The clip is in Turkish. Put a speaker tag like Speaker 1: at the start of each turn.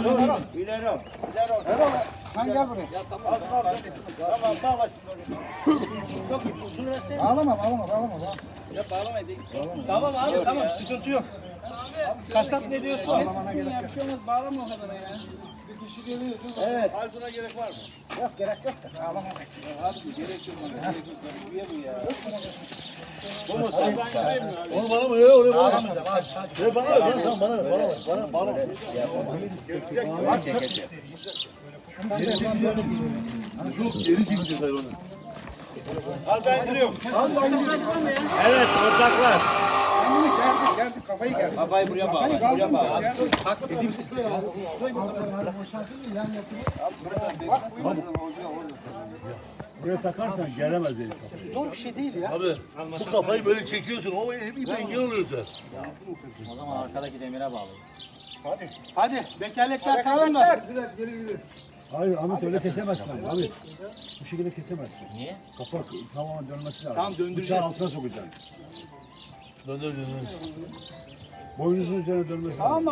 Speaker 1: İleri ol. İleri ol.
Speaker 2: Sen gel buraya.
Speaker 1: Ya tamam. Tamam bağla şimdi. Çok iyi. Uzun versene.
Speaker 2: Bağlama bağlama bağlama.
Speaker 1: Ya bağlama. Tamam abi tamam sıkıntı yok. Kasap ne diyorsun?
Speaker 2: Bağlamana gerek yok.
Speaker 1: Bağlama o kadar ya.
Speaker 2: Bir kişi geliyor.
Speaker 1: Evet. Halkına gerek var mı?
Speaker 2: Yok gerek yok da.
Speaker 1: Abi gerek yok. Niye bu ya? Bu mu? Sen ben mı abi?
Speaker 3: Onu bana mı? Oraya bana.
Speaker 2: Bağlama.
Speaker 3: Ya bana ver. Bana bana ver. Bana ver. Bana bana ver. Yok geri çekeceğiz hayır onu.
Speaker 1: Al ben indiriyorum.
Speaker 3: Evet ortaklar.
Speaker 2: Gerdi kafayı gerdi.
Speaker 1: Kafayı buraya bağla. Buraya bağla.
Speaker 3: Buraya takarsan gelemez herif.
Speaker 2: Zor bir şey değil ya.
Speaker 3: Abi bu kafayı böyle çekiyorsun. O hep ip engel oluyorsun.
Speaker 1: O zaman arkadaki demire bağlı.
Speaker 2: Hadi.
Speaker 1: Hadi tamam mı?
Speaker 2: Hareketler. Gider gelir gelir.
Speaker 4: Hayır Ahmet öyle kesemezsin abi. Ahmet bu şekilde kesemezsin.
Speaker 1: Niye?
Speaker 4: Kapak tamamen dönmesi lazım.
Speaker 1: Tamam, döndüreceğiz.
Speaker 4: Bıçağı altına sokacaksın.
Speaker 3: Döndür döndür.
Speaker 4: Boynuzun üzerine dönmesi.
Speaker 1: Tamam mı?